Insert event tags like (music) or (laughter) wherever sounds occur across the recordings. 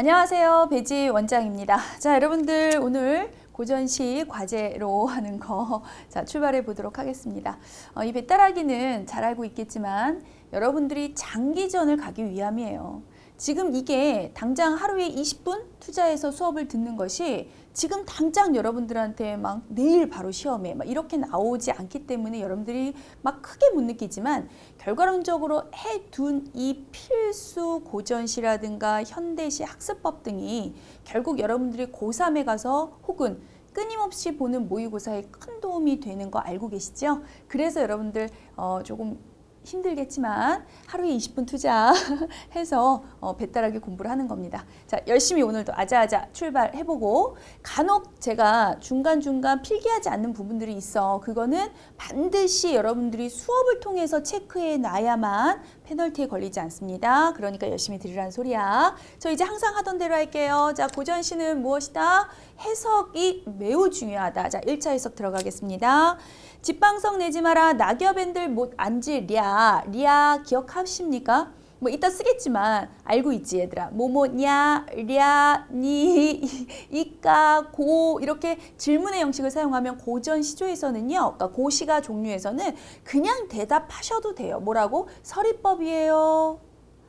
안녕하세요. 배지 원장입니다. (laughs) 자, 여러분들 오늘 고전시 과제로 하는 거 (laughs) 자, 출발해 보도록 하겠습니다. 어, 이 배따라기는 잘 알고 있겠지만 여러분들이 장기전을 가기 위함이에요. 지금 이게 당장 하루에 20분 투자해서 수업을 듣는 것이 지금 당장 여러분들한테 막 내일 바로 시험에 막 이렇게 나오지 않기 때문에 여러분들이 막 크게 못 느끼지만 결과론적으로 해둔 이 필수 고전시라든가 현대시 학습법 등이 결국 여러분들이 고3에 가서 혹은 끊임없이 보는 모의고사에 큰 도움이 되는 거 알고 계시죠? 그래서 여러분들 어, 조금 힘들겠지만 하루에 20분 투자해서 (laughs) 어, 배따라기 공부를 하는 겁니다. 자, 열심히 오늘도 아자아자 출발해보고 간혹 제가 중간중간 필기하지 않는 부분들이 있어. 그거는 반드시 여러분들이 수업을 통해서 체크해 놔야만 페널티에 걸리지 않습니다. 그러니까 열심히 들으라는 소리야. 저 이제 항상 하던 대로 할게요. 자, 고전시는 무엇이다? 해석이 매우 중요하다. 자, 1차 해석 들어가겠습니다. 집방석 내지 마라. 낙엽앤들 못 앉으랴. 랴 기억하십니까? 뭐 이따 쓰겠지만 알고 있지 얘들아 뭐뭐냐 랴니 (laughs) 이까 고 이렇게 질문의 형식을 사용하면 고전 시조에서는요 그러니까 고시가 종류에서는 그냥 대답하셔도 돼요 뭐라고 서리법이에요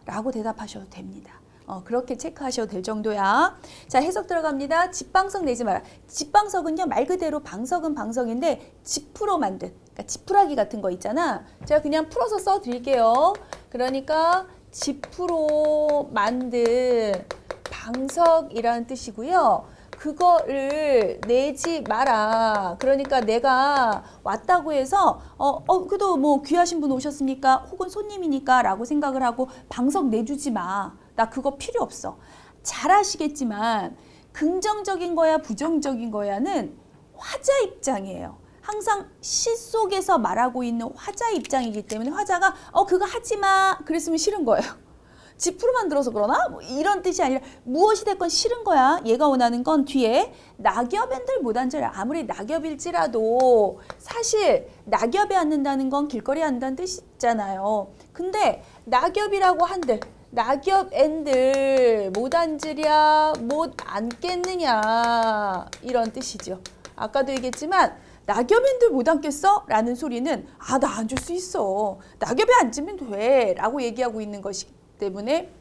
라고 대답하셔도 됩니다 어, 그렇게 체크하셔도 될 정도야. 자, 해석 들어갑니다. 집방석 내지 마라. 집방석은요, 말 그대로 방석은 방석인데, 지프로 만든, 그러니까 지푸라기 같은 거 있잖아. 제가 그냥 풀어서 써 드릴게요. 그러니까, 지프로 만든 방석이라는 뜻이고요. 그거를 내지 마라. 그러니까 내가 왔다고 해서 어, 어 그래도 뭐 귀하신 분 오셨으니까 혹은 손님이니까 라고 생각을 하고 방석 내주지 마. 나 그거 필요 없어. 잘 아시겠지만 긍정적인 거야 부정적인 거야는 화자 입장이에요. 항상 시 속에서 말하고 있는 화자 입장이기 때문에 화자가 어 그거 하지 마 그랬으면 싫은 거예요. (laughs) 지프로 만들어서 그러나? 뭐 이런 뜻이 아니라 무엇이 됐건 싫은 거야. 얘가 원하는 건 뒤에 낙엽앤들 못 앉아라. 아무리 낙엽일지라도 사실 낙엽에 앉는다는 건 길거리에 앉는다는 뜻이잖아요. 근데 낙엽이라고 한들 낙엽 앤들 못 앉으랴 못 앉겠느냐 이런 뜻이죠. 아까도 얘기했지만 낙엽 앤들 못 앉겠어? 라는 소리는 아 나 앉을 수 있어. 낙엽에 앉으면 돼 라고 얘기하고 있는 것이기 때문에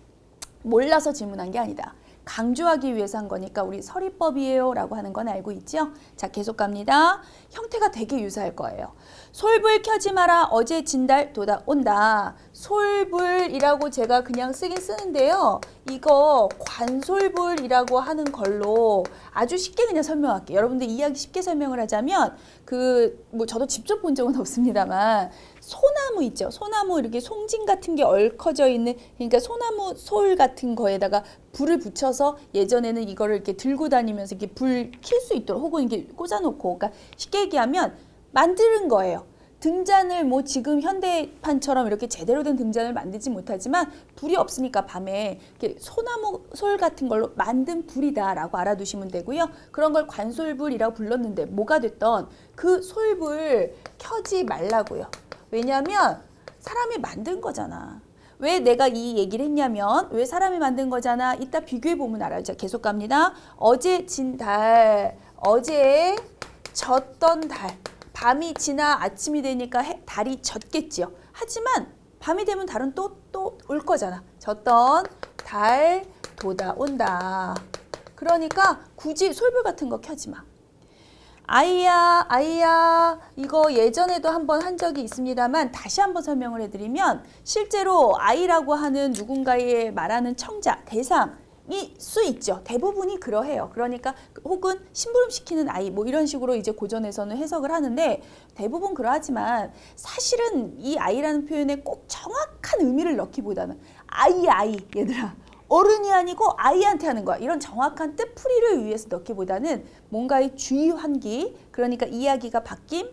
몰라서 질문한 게 아니다. 강조하기 위해서 한 거니까 우리 서리법이에요 라고 하는 건 알고 있죠? 자 계속 갑니다. 형태가 되게 유사할 거예요. 솔불 켜지 마라 어제 진달 도다 온다. 솔불이라고 제가 그냥 쓰긴 쓰는데요. 이거 관솔불이라고 하는 걸로 아주 쉽게 그냥 설명할게요. 여러분들 이해하기 쉽게 설명을 하자면 그 뭐 저도 직접 본 적은 없습니다만 소나무 있죠. 소나무 이렇게 송진 같은 게 얽혀져 있는 그러니까 소나무 솔 같은 거에다가 불을 붙여서 예전에는 이거를 이렇게 들고 다니면서 이렇게 불 킬 수 있도록 혹은 이렇게 꽂아놓고 그러니까 쉽게 얘기하면 만드는 거예요. 등잔을 뭐 지금 현대판처럼 이렇게 제대로 된 등잔을 만들지 못하지만 불이 없으니까 밤에 이렇게 소나무 솔 같은 걸로 만든 불이다라고 알아두시면 되고요. 그런 걸 관솔불이라고 불렀는데 뭐가 됐던 그 솔불 켜지 말라고요. 왜냐하면 사람이 만든 거잖아. 왜 내가 이 얘기를 했냐면 왜 사람이 만든 거잖아. 이따 비교해 보면 알아요. 자 계속 갑니다. 어제 진 달, 어제 졌던 달. 밤이 지나 아침이 되니까 해, 달이 졌겠지요. 하지만 밤이 되면 달은 또 또 올 거잖아. 졌던 달 돋아온다. 그러니까 굳이 솔불 같은 거 켜지 마. 아이야, 아이야, 이거 예전에도 한번 한 적이 있습니다만 다시 한번 설명을 해드리면 실제로 아이라고 하는 누군가의 말하는 청자, 대상, 이수 있죠. 대부분이 그러해요. 그러니까 혹은 심부름 시키는 아이 뭐 이런 식으로 이제 고전에서는 해석을 하는데 대부분 그러하지만 사실은 이 아이라는 표현에 꼭 정확한 의미를 넣기보다는 아이 아이 얘들아 어른이 아니고 아이한테 하는 거야. 이런 정확한 뜻풀이를 위해서 넣기보다는 뭔가의 주의 환기 그러니까 이야기가 바뀐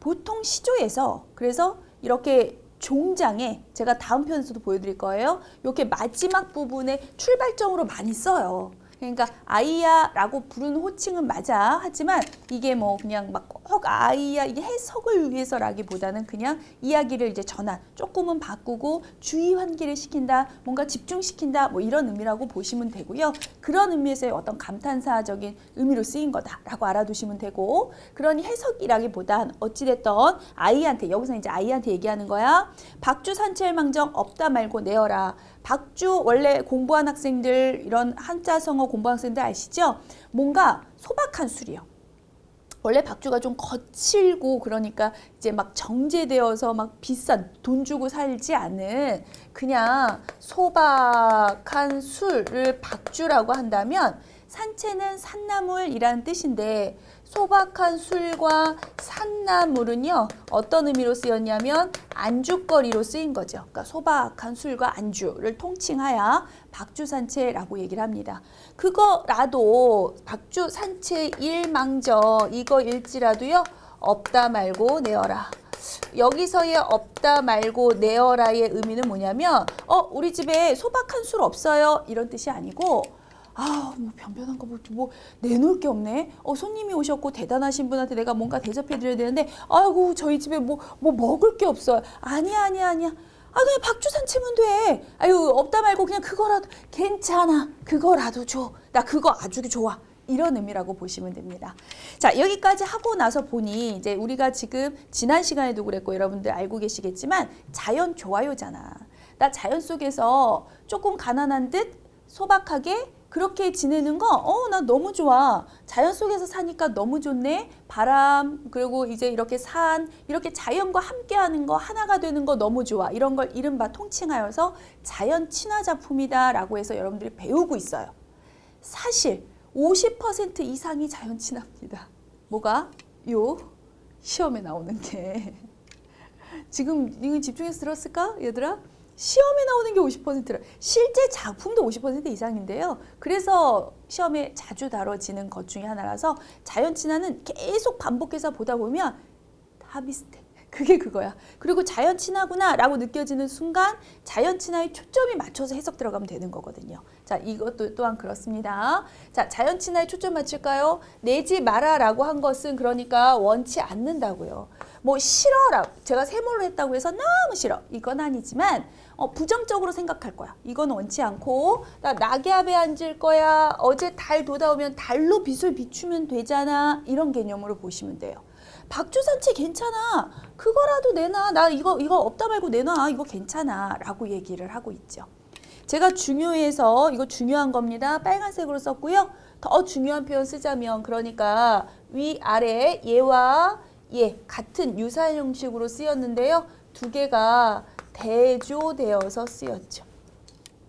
보통 시조에서 그래서 이렇게 종장에 제가 다음 편에서도 보여드릴 거예요. 이렇게 마지막 부분에 출발점으로 많이 써요. 그러니까 아이야라고 부르는 호칭은 맞아. 하지만 이게 뭐 그냥 막 꼭 아이야 이게 해석을 위해서라기보다는 그냥 이야기를 이제 전환 조금은 바꾸고 주의 환기를 시킨다. 뭔가 집중시킨다. 뭐 이런 의미라고 보시면 되고요. 그런 의미에서의 어떤 감탄사적인 의미로 쓰인 거다라고 알아두시면 되고 그러니 해석이라기보단 어찌됐던 아이한테 여기서 이제 아이한테 얘기하는 거야. 박주 산채망정 없다 말고 내어라. 박주 원래 공부한 학생들 이런 한자 성어 공부한 학생들 아시죠? 뭔가 소박한 술이요. 원래 박주가 좀 거칠고 그러니까 이제 막 정제되어서 막 비싼 돈 주고 살지 않은 그냥 소박한 술을 박주라고 한다면 산채는 산나물이라는 뜻인데 소박한 술과 산나물은요 어떤 의미로 쓰였냐면 안주거리로 쓰인 거죠. 그러니까 소박한 술과 안주를 통칭하여 박주산채라고 얘기를 합니다. 그거라도 박주산채 일망저 이거 일지라도요 없다 말고 내어라. 여기서의 없다 말고 내어라의 의미는 뭐냐면 어 우리 집에 소박한 술 없어요 이런 뜻이 아니고 아, 뭐 변변한 거 뭐, 뭐 내놓을 게 없네. 어, 손님이 오셨고 대단하신 분한테 내가 뭔가 대접해 드려야 되는데 아이고 저희 집에 뭐 뭐 먹을 게 없어요. 아니야, 아니야, 아니야. 아 그냥 박주산 치면 돼. 아유 없다 말고 그냥 그거라도 괜찮아. 그거라도 줘. 나 그거 아주 좋아. 이런 의미라고 보시면 됩니다. 자, 여기까지 하고 나서 보니 이제 우리가 지금 지난 시간에도 그랬고 여러분들 알고 계시겠지만 자연 좋아요잖아. 나 자연 속에서 조금 가난한 듯 소박하게 그렇게 지내는 거, 어, 나 너무 좋아. 자연 속에서 사니까 너무 좋네. 바람, 그리고 이제 이렇게 산, 이렇게 자연과 함께 하는 거, 하나가 되는 거 너무 좋아. 이런 걸 이른바 통칭하여서 자연 친화 작품이다라고 해서 여러분들이 배우고 있어요. 사실 50% 이상이 자연 친화입니다. 뭐가? 요 시험에 나오는 게. 지금 이거 집중해서 들었을까? 얘들아? 시험에 나오는 게 50%라 실제 작품도 50% 이상인데요. 그래서 시험에 자주 다뤄지는 것 중에 하나라서 자연 친화는 계속 반복해서 보다 보면 다 비슷해. 그게 그거야. 그리고 자연 친화구나 라고 느껴지는 순간 자연 친화에 초점이 맞춰서 해석 들어가면 되는 거거든요. 자, 이것도 또한 그렇습니다. 자, 자연 친화에 초점 맞출까요? 내지 마라 라고 한 것은 그러니까 원치 않는다고요. 뭐 싫어라. 제가 세모를 했다고 해서 너무 싫어. 이건 아니지만 어, 부정적으로 생각할 거야. 이건 원치 않고 나 낙엽에 앉을 거야. 어제 달 돋아오면 달로 빛을 비추면 되잖아. 이런 개념으로 보시면 돼요. 박주산채 괜찮아. 그거라도 내놔. 나 이거 이거 없다 말고 내놔. 이거 괜찮아 라고 얘기를 하고 있죠. 제가 중요해서 이거 중요한 겁니다. 빨간색으로 썼고요. 더 중요한 표현 쓰자면 그러니까 위 아래 얘와 얘 같은 유사한 형식으로 쓰였는데요. 두 개가 대조되어서 쓰였죠.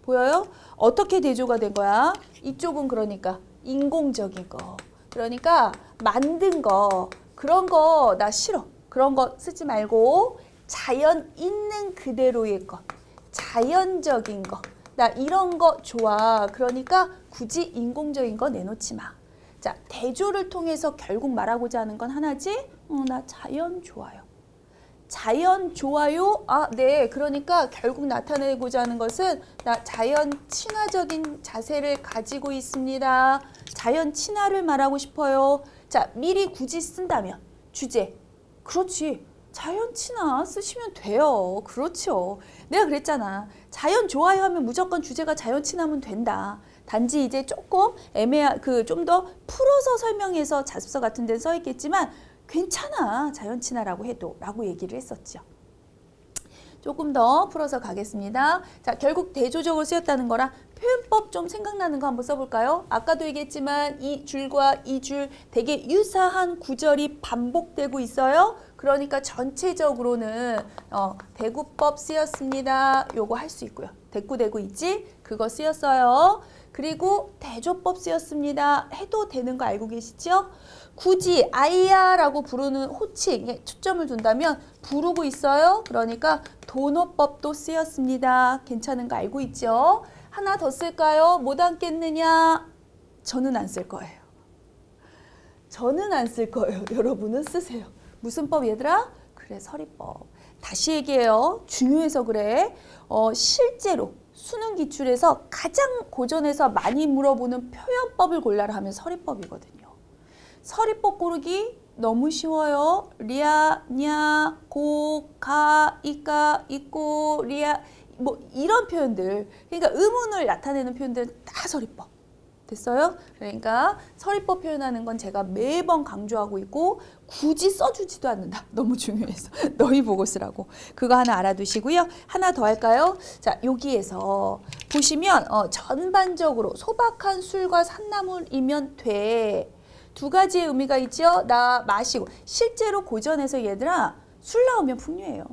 보여요? 어떻게 대조가 된 거야? 이쪽은 그러니까 인공적인 거. 그러니까 만든 거. 그런 거 나 싫어. 그런 거 쓰지 말고 자연 있는 그대로의 것. 자연적인 거. 나 이런 거 좋아. 그러니까 굳이 인공적인 거 내놓지 마. 자, 대조를 통해서 결국 말하고자 하는 건 하나지. 어, 나 자연 좋아요. 자연 좋아요? 아, 네. 그러니까 결국 나타내고자 하는 것은 나 자연 친화적인 자세를 가지고 있습니다. 자연 친화를 말하고 싶어요. 자, 미리 굳이 쓴다면 주제. 그렇지. 자연 친화 쓰시면 돼요. 그렇죠. 내가 그랬잖아. 자연 좋아요 하면 무조건 주제가 자연 친화면 된다. 단지 이제 조금 애매한 그좀 더 풀어서 설명해서 자습서 같은 데는 써 있겠지만 괜찮아. 자연 친화라고 해도 라고 얘기를 했었죠. 조금 더 풀어서 가겠습니다. 자, 결국 대조적으로 쓰였다는 거랑 표현법 좀 생각나는 거 한번 써볼까요? 아까도 얘기했지만 이 줄과 이 줄 되게 유사한 구절이 반복되고 있어요. 그러니까 전체적으로는 어, 대구법 쓰였습니다. 요거 할 수 있고요. 대꾸되고 있지? 그거 쓰였어요. 그리고 대조법 쓰였습니다. 해도 되는 거 알고 계시죠? 굳이 아이야라고 부르는 호칭에 초점을 둔다면 부르고 있어요. 그러니까 도노법도 쓰였습니다. 괜찮은 거 알고 있죠? 하나 더 쓸까요? 못 앉겠느냐? 저는 안 쓸 거예요. 저는 안 쓸 거예요. (laughs) 여러분은 쓰세요. 무슨 법 얘들아? 그래 서리법. 다시 얘기해요. 중요해서 그래. 어, 실제로 수능 기출에서 가장 고전에서 많이 물어보는 표현법을 골라라 하면 서리법이거든요. 서리법 고르기 너무 쉬워요. 리아, 냐, 고, 가, 이까, 있고, 리아 뭐 이런 표현들. 그러니까 의문을 나타내는 표현들은 다 서리법. 됐어요? 그러니까 서리법 표현하는 건 제가 매번 강조하고 있고 굳이 써주지도 않는다. (laughs) 너무 중요해서 (laughs) 너희 보고 쓰라고. 그거 하나 알아두시고요. 하나 더 할까요? 자 여기에서 보시면 어, 전반적으로 소박한 술과 산나물이면 돼. 두 가지의 의미가 있죠. 나 마시고 실제로 고전에서 얘들아 술 나오면 풍류예요.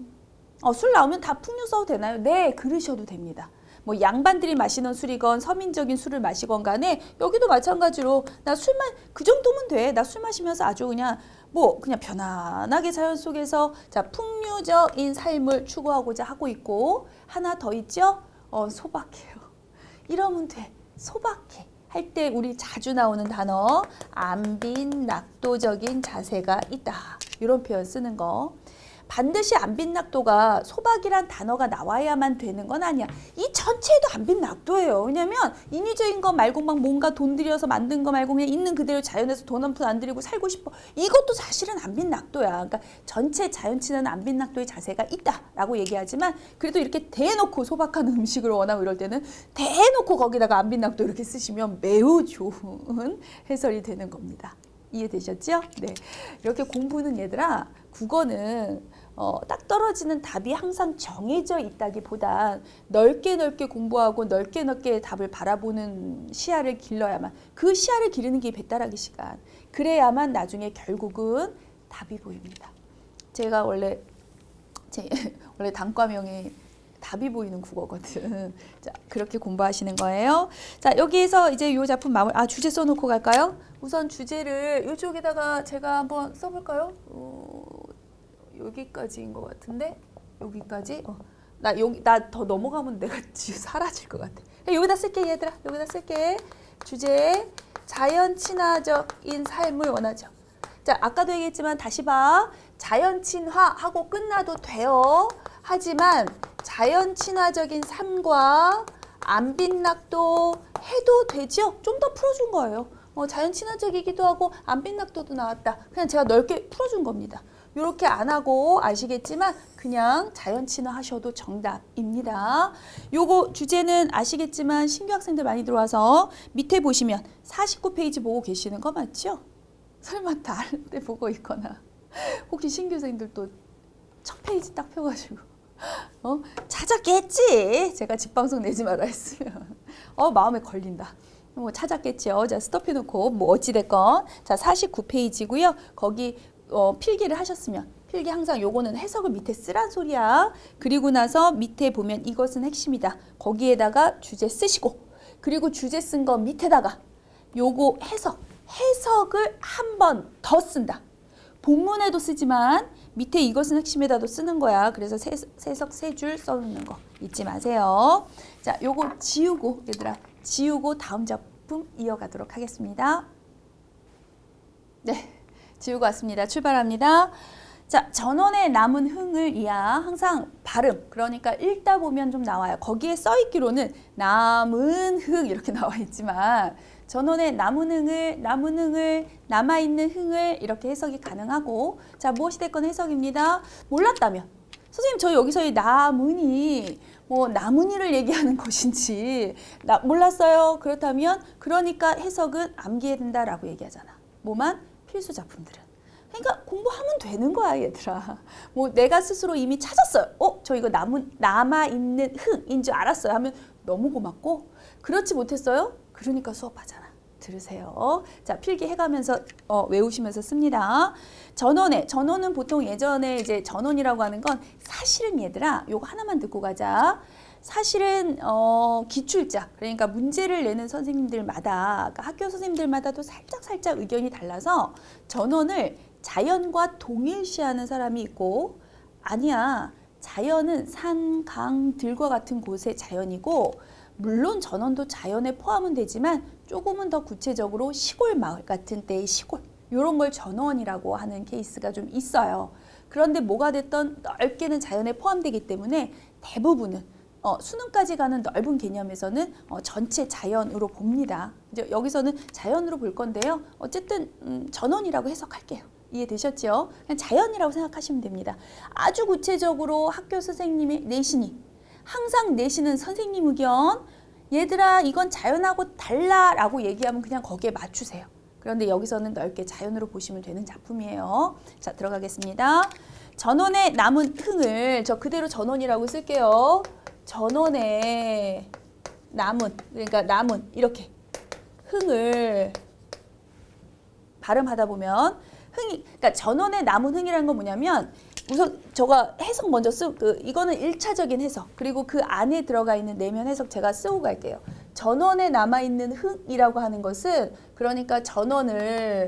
어, 술 나오면 다 풍류 써도 되나요? 네, 그러셔도 됩니다. 뭐 양반들이 마시는 술이건 서민적인 술을 마시건 간에 여기도 마찬가지로 나 술만 그 정도면 돼. 나 술 마시면서 아주 그냥 뭐 그냥 편안하게 자연 속에서 자 풍류적인 삶을 추구하고자 하고 있고 하나 더 있죠. 어 소박해요. 이러면 돼. 소박해. 할 때 우리 자주 나오는 단어 안빈 낙도적인 자세가 있다. 이런 표현 쓰는 거. 반드시 안빈낙도가 소박이란 단어가 나와야만 되는 건 아니야. 이 전체도 안빈낙도예요. 왜냐면 인위적인 거 말고 막 뭔가 돈 들여서 만든 거 말고 그냥 있는 그대로 자연에서 돈 한 푼 안 들이고 살고 싶어. 이것도 사실은 안빈낙도야. 그러니까 전체 자연 친화는 안빈낙도의 자세가 있다라고 얘기하지만 그래도 이렇게 대놓고 소박한 (laughs) 음식을 원하고 이럴 때는 대놓고 거기다가 안빈낙도 이렇게 쓰시면 매우 좋은 (laughs) 해설이 되는 겁니다. 이해되셨죠? 네. 이렇게 공부는 얘들아, 국어는 어, 딱 떨어지는 답이 항상 정해져 있다기보단 넓게 넓게 공부하고 넓게 넓게 답을 바라보는 시야를 길러야만 그 시야를 기르는 게 배따라기 시간. 그래야만 나중에 결국은 답이 보입니다. 제가 원래 제 (laughs) 원래 단과명이 답이 보이는 국어거든. (laughs) 자, 그렇게 공부하시는 거예요. 자, 여기에서 이제 요 작품 마무리, 아, 주제 써놓고 갈까요? 우선 주제를 이쪽에다가 제가 한번 써볼까요? 어, 여기까지인 것 같은데, 여기까지? 어, 나 여기, 나 더 넘어가면 내가 (laughs) 사라질 것 같아. 여기다 쓸게, 얘들아. 여기다 쓸게. 주제, 자연 친화적인 삶을 원하죠. 자, 아까도 얘기했지만 다시 봐. 자연 친화하고 끝나도 돼요. 하지만 자연 친화적인 삶과 안빈낙도 해도 되죠? 좀 더 풀어준 거예요. 어, 자연 친화적이기도 하고 안빈낙도도 나왔다. 그냥 제가 넓게 풀어준 겁니다. 이렇게 안 하고 아시겠지만 그냥 자연 친화 하셔도 정답입니다. 요거 주제는 아시겠지만 신규 학생들 많이 들어와서 밑에 보시면 49페이지 보고 계시는 거 맞죠? 설마 다른 데 보고 있거나. 혹시 신규생들 또 첫 페이지 딱 펴가지고. 어? 찾았겠지? 제가 집방송 내지 말아 했으면. 어 마음에 걸린다. 뭐 찾았겠죠 자 스톱해 놓고 뭐 어찌 됐건. 자 49페이지고요. 거기 어, 필기를 하셨으면 필기 항상 요거는 해석을 밑에 쓰란 소리야 그리고 나서 밑에 보면 이것은 핵심이다 거기에다가 주제 쓰시고 그리고 주제 쓴 거 밑에다가 요거 해석 해석을 한 번 더 쓴다 본문에도 쓰지만 밑에 이것은 핵심에다도 쓰는 거야. 그래서 세, 세석 세 줄 써놓는 거 잊지 마세요. 자, 요거 지우고 얘들아 지우고 다음 작품 이어가도록 하겠습니다. 네, 지우고 왔습니다. 출발합니다. 자, 전원의 남은 흥을 이야 항상 발음 그러니까 읽다 보면 좀 나와요. 거기에 써 있기로는 남은 흥 이렇게 (laughs) 나와 있지만 전원의 남은 흥을 남은 흥을 남아 있는 흥을 이렇게 해석이 가능하고 자 무엇이 됐건 해석입니다. 몰랐다면 선생님 저 여기서 이 남은이 뭐 나문이를 얘기하는 (laughs) 것인지 나 몰랐어요. 그렇다면 그러니까 해석은 암기해야 된다라고 얘기하잖아. 뭐만 필수 작품들은. 그러니까 공부하면 되는 거야, 얘들아. 뭐 내가 스스로 이미 찾았어요. 어, 저 이거 남은 남아 있는 흥인 줄 알았어요. 하면 너무 고맙고 그렇지 못했어요. 그러니까 수업하잖아. 들으세요. 자, 필기 해가면서 어, 외우시면서 씁니다. 전원에 전원은 보통 예전에 이제 전원이라고 하는 건 사실은 얘들아, 요거 하나만 듣고 가자. 사실은 어, 기출자 그러니까 문제를 내는 선생님들마다 그러니까 학교 선생님들마다도 살짝 살짝 의견이 달라서 전원을 자연과 동일시하는 사람이 있고 아니야 자연은 산, 강, 들과 같은 곳의 자연이고 물론 전원도 자연에 포함은 되지만 조금은 더 구체적으로 시골 마을 같은 때의 시골 이런 걸 전원이라고 하는 케이스가 좀 있어요. 그런데 뭐가 됐던 넓게는 자연에 포함되기 때문에 대부분은 어, 수능까지 가는 넓은 개념에서는 어, 전체 자연으로 봅니다. 이제 여기서는 자연으로 볼 건데요. 어쨌든 음, 전원이라고 해석할게요. 이해되셨죠? 그냥 자연이라고 생각하시면 됩니다. 아주 구체적으로 학교 선생님의 내신이 항상 내신은 선생님 의견 얘들아 이건 자연하고 달라 라고 얘기하면 그냥 거기에 맞추세요. 그런데 여기서는 넓게 자연으로 보시면 되는 작품이에요. 자 들어가겠습니다. 전원에 남은 흥을 저 그대로 전원이라고 쓸게요. 전원에 남은 그러니까 남은 이렇게 흥을 발음하다 보면 흥이 그러니까 전원에 남은 흥이라는 건 뭐냐면 우선 저가 해석 먼저 쓰, 그 이거는 일차적인 해석 그리고 그 안에 들어가 있는 내면 해석 제가 쓰고 갈게요. 전원에 남아 있는 흥이라고 하는 것은 그러니까 전원을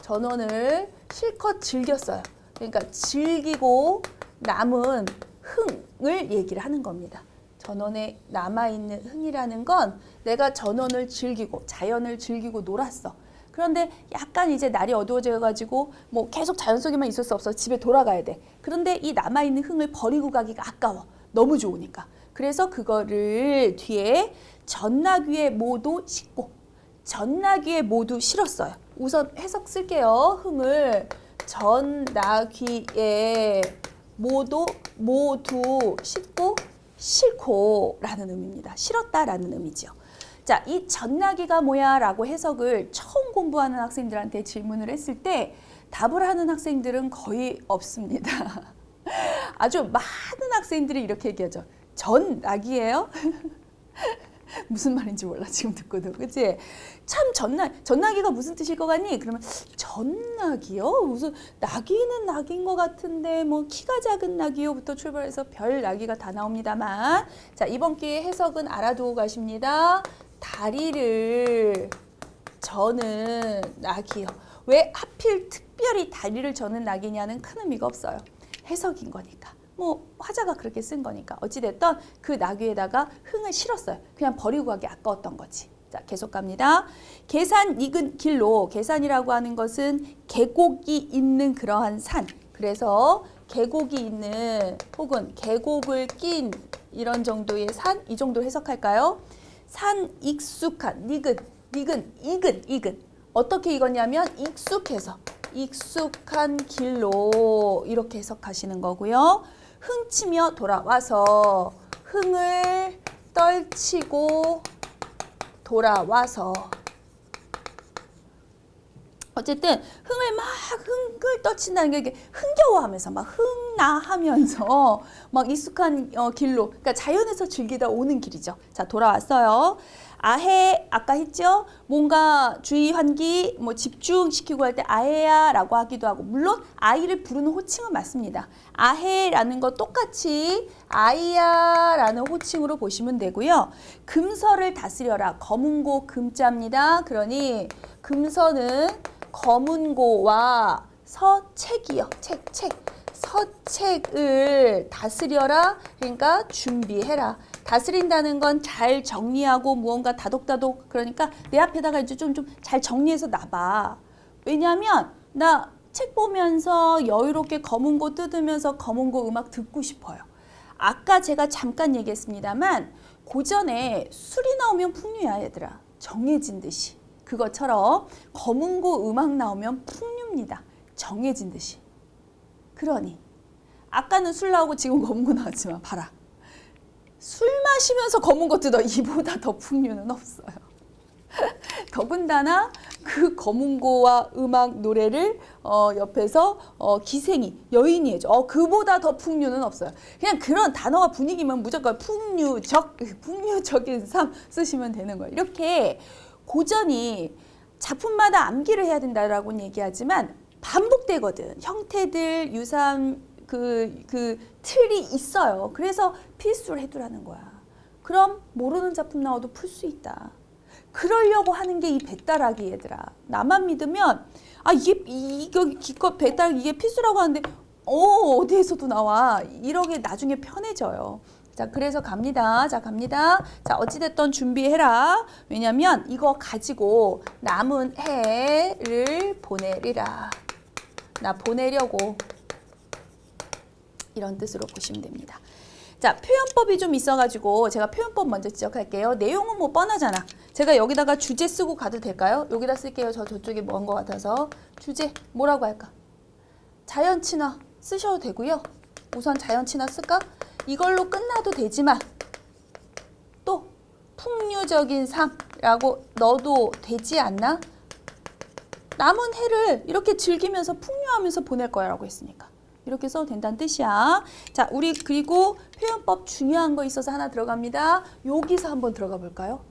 전원을 실컷 즐겼어요. 그러니까 즐기고 남은 흥을 얘기를 하는 겁니다. 전원에 남아 있는 흥이라는 건 내가 전원을 즐기고 자연을 즐기고 놀았어. 그런데 약간 이제 날이 어두워져 가지고 뭐 계속 자연 속에만 있을 수 없어 집에 돌아가야 돼. 그런데 이 남아 있는 흥을 버리고 가기가 아까워. 너무 좋으니까. 그래서 그거를 뒤에 전나귀에 모두 싣고 전나귀에 모두 실었어요. 우선 해석 쓸게요. 흥을 전나귀에 모두 모두 싣고 싣고라는 의미입니다. 실었다 라는 의미죠. 자, 이 전나기가 뭐야 라고 해석을 처음 공부하는 학생들한테 질문을 했을 때 답을 하는 학생들은 거의 없습니다. (laughs) 아주 많은 학생들이 이렇게 얘기하죠. 전나기예요? (laughs) (laughs) 무슨 말인지 몰라 지금 듣고도 그치? 참 전나 전나기가 무슨 뜻일 것 같니? 그러면 전나기요? 무슨 나기는 낙인 것 같은데 뭐 키가 작은 나기요부터 출발해서 별 나기가 다 나옵니다만 자 이번 기회 해석은 알아두고 가십니다. 다리를 저는 낙이요. 왜 하필 특별히 다리를 저는 낙이냐는 큰 의미가 없어요. 해석인 거니까. 뭐 화자가 그렇게 쓴 거니까 어찌됐든 그 나귀에다가 흥을 실었어요. 그냥 버리고 가기 아까웠던 거지. 자 계속 갑니다. 계산 익은 길로 계산이라고 하는 것은 계곡이 있는 그러한 산. 그래서 계곡이 있는 혹은 계곡을 낀 이런 정도의 산 이 정도 해석할까요? 산 익숙한 니근 니근 익은 익은 어떻게 익었냐면 익숙해서 익숙한 길로 이렇게 해석하시는 거고요. 흥치며 돌아와서 흥을 떨치고 돌아와서 어쨌든 흥을 막 흥을 떠친다는 게 이게 흥겨워하면서 막 흥나하면서 막 익숙한 어, 길로 그러니까 자연에서 즐기다 오는 길이죠. 자 돌아왔어요. 아해 아까 했죠. 뭔가 주의 환기 뭐 집중시키고 할 때 아해야라고 하기도 하고 물론 아이를 부르는 호칭은 맞습니다. 아해라는 거 똑같이 아이야라는 호칭으로 보시면 되고요. 금서를 다스려라 검은고 금자입니다. 그러니 금서는 검은고와 서책이요. 책, 책. 서책을 다스려라. 그러니까 준비해라. 다스린다는 건 잘 정리하고 무언가 다독다독 그러니까 내 앞에다가 이제 좀 좀 잘 정리해서 놔봐. 왜냐하면 나 책 보면서 여유롭게 검은 고 뜯으면서 검은 고 음악 듣고 싶어요. 아까 제가 잠깐 얘기했습니다만 고전에 술이 나오면 풍류야 얘들아. 정해진 듯이. 그것처럼 검은 고 음악 나오면 풍류입니다. 정해진 듯이. 그러니 아까는 술 나오고 지금 검은고 나왔지만 봐라. 술 마시면서 검은 거 뜯어 이보다 더 풍류는 없어요. (laughs) 더군다나 그 검은 고와 음악 노래를 어, 옆에서 어, 기생이 여인이 해줘. 어, 그보다 더 풍류는 없어요. 그냥 그런 단어와 분위기만 무조건 풍류적 풍류적인 삶 쓰시면 되는 거예요. 이렇게 고전이 작품마다 암기를 해야 된다라고 얘기하지만 반복되거든. 형태들, 유산, 그, 그 틀이 있어요. 그래서 필수를 해두라는 거야. 그럼 모르는 작품 나와도 풀 수 있다. 그러려고 하는 게 이 배따라기 얘들아. 나만 믿으면 아 이게 이거 기껏 배따라기 이게 필수라고 하는데 어 어디에서도 나와. 이러게 나중에 편해져요. 자, 그래서 갑니다. 자, 갑니다. 자, 어찌됐든 준비해라. 왜냐면 이거 가지고 남은 해를 보내리라. 나 보내려고. 이런 뜻으로 보시면 됩니다. 자, 표현법이 좀 있어가지고 제가 표현법 먼저 지적할게요. 내용은 뭐 뻔하잖아. 제가 여기다가 주제 쓰고 가도 될까요? 여기다 쓸게요. 저 저쪽에 먼것 같아서. 주제 뭐라고 할까? 자연 친화 쓰셔도 되고요. 우선 자연 친화 쓸까? 이걸로 끝나도 되지만 또 풍류적인 삶이라고 넣어도 되지 않나? 남은 해를 이렇게 즐기면서 풍요하면서 보낼 거야라고 했으니까 이렇게 써도 된다는 뜻이야. 자, 우리 그리고 표현법 중요한 거 있어서 하나 들어갑니다. 여기서 한번 들어가 볼까요?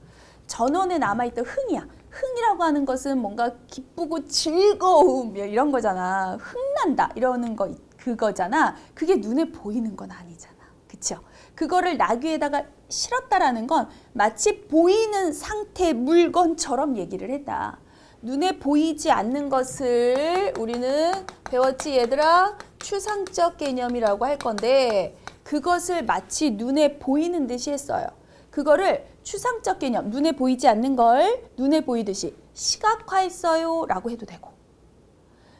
전원에 남아있던 흥이야. 흥이라고 하는 것은 뭔가 기쁘고 즐거움 이런 거잖아. 흥난다 이러는 거 그거잖아. 그게 눈에 보이는 건 아니잖아. 그쵸? 그거를 나귀에다가 실었다라는 건 마치 보이는 상태 물건처럼 얘기를 했다. 눈에 보이지 않는 것을 우리는 배웠지 얘들아 추상적 개념이라고 할 건데 그것을 마치 눈에 보이는 듯이 했어요. 그거를 추상적 개념, 눈에 보이지 않는 걸 눈에 보이듯이 시각화했어요 라고 해도 되고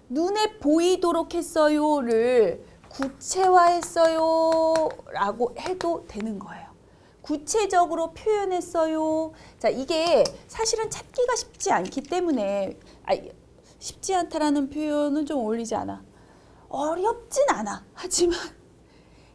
눈에 보이도록 했어요를 구체화했어요 라고 해도 되는 거예요. 구체적으로 표현했어요. 자, 이게 사실은 찾기가 쉽지 않기 때문에 아, 쉽지 않다라는 표현은 좀 어울리지 않아. 어렵진 않아. 하지만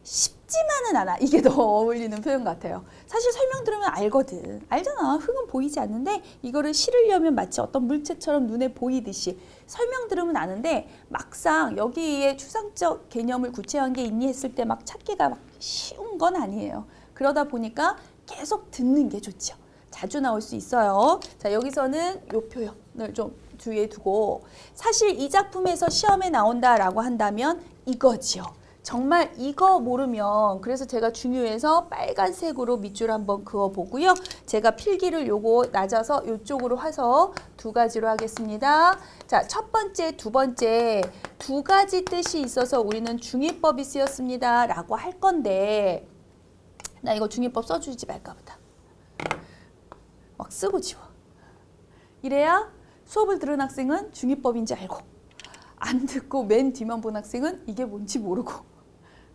쉽지만은 않아. 이게 더 어울리는 표현 같아요. 사실 설명 들으면 알거든. 알잖아. 흙은 보이지 않는데 이거를 실으려면 마치 어떤 물체처럼 눈에 보이듯이 설명 들으면 아는데 막상 여기에 추상적 개념을 구체화한 게 있니 했을 때 막 찾기가 막 쉬운 건 아니에요. 그러다 보니까 계속 듣는 게 좋죠. 자주 나올 수 있어요. 자, 여기서는 요 표현을 좀 주의에 두고 사실 이 작품에서 시험에 나온다라고 한다면 이거지요. 정말 이거 모르면 그래서 제가 중요해서 빨간색으로 밑줄 한번 그어 보고요. 제가 필기를 요거 낮아서 요쪽으로 화서 두 가지로 하겠습니다. 자, 첫 번째, 두 번째 두 가지 뜻이 있어서 우리는 중의법이 쓰였습니다 라고 할 건데 나 이거 중의법 써주지 말까 보다. 막 쓰고 지워. 이래야 수업을 들은 학생은 중의법인지 알고 안 듣고 맨 뒤만 본 학생은 이게 뭔지 모르고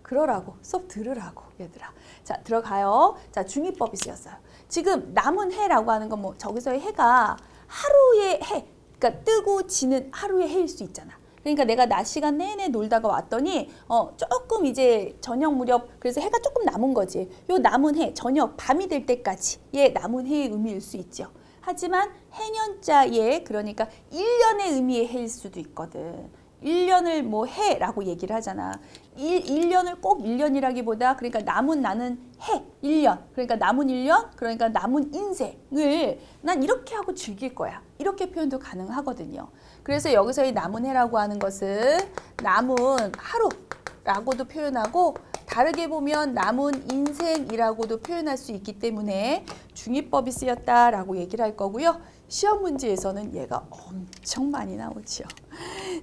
그러라고 수업 들으라고 얘들아. 자 들어가요. 자 중의법이 쓰였어요. 지금 남은 해라고 하는 건 뭐 저기서의 해가 하루의 해, 그러니까 뜨고 지는 하루의 해일 수 있잖아. 그러니까 내가 낮 시간 내내 놀다가 왔더니 어 조금 이제 저녁 무렵 그래서 해가 조금 남은 거지. 요 남은 해 저녁 밤이 될 때까지의 남은 해의 의미일 수 있죠. 하지만 해년자의 그러니까 1년의 의미의 해일 수도 있거든. 1년을 뭐 해라고 얘기를 하잖아. 1, 1년을 꼭 1년이라기보다 그러니까 남은 나는 해 1년. 그러니까 남은 1년 그러니까 남은 인생을 난 이렇게 하고 즐길 거야. 이렇게 표현도 가능하거든요. 그래서 여기서 이 남은 해라고 하는 것은 남은 하루라고도 표현하고 다르게 보면 남은 인생이라고도 표현할 수 있기 때문에 중의법이 쓰였다라고 얘기를 할 거고요. 시험 문제에서는 얘가 엄청 많이 나오지요.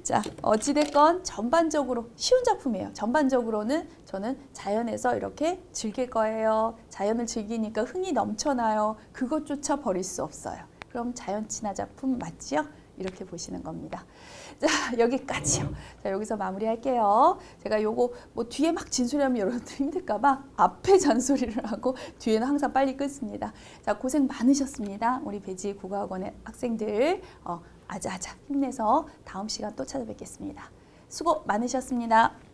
자, 어찌됐건 전반적으로 쉬운 작품이에요. 전반적으로는 저는 자연에서 이렇게 즐길 거예요. 자연을 즐기니까 흥이 넘쳐나요. 그것조차 버릴 수 없어요. 그럼 자연 친화 작품 맞지요? 이렇게 보시는 겁니다. 자, 여기까지요. 자, 여기서 마무리할게요. 제가 요거 뭐 뒤에 막 진술하면 여러분들 힘들까봐 앞에 잔소리를 하고 뒤에는 항상 빨리 끊습니다. 자, 고생 많으셨습니다. 우리 배지 국어학원의 학생들 어, 아자아자 힘내서 다음 시간 또 찾아뵙겠습니다. 수고 많으셨습니다.